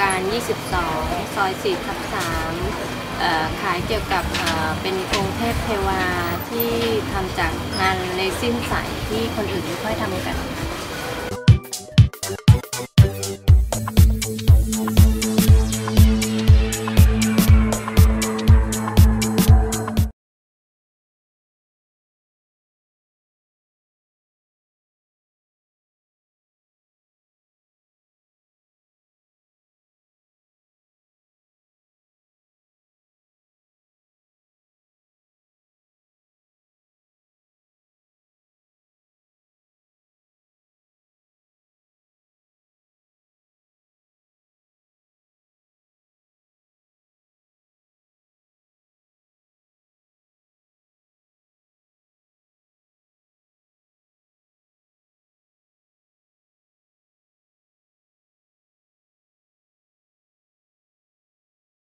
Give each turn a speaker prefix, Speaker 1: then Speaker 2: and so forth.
Speaker 1: การ 22 ซอย4ทับ3ขายเกี่ยวกับเป็นองค์เทพเทวาที่ทำจากงานเลซินใสที่คนอื่นไม่ค่อยทำกัน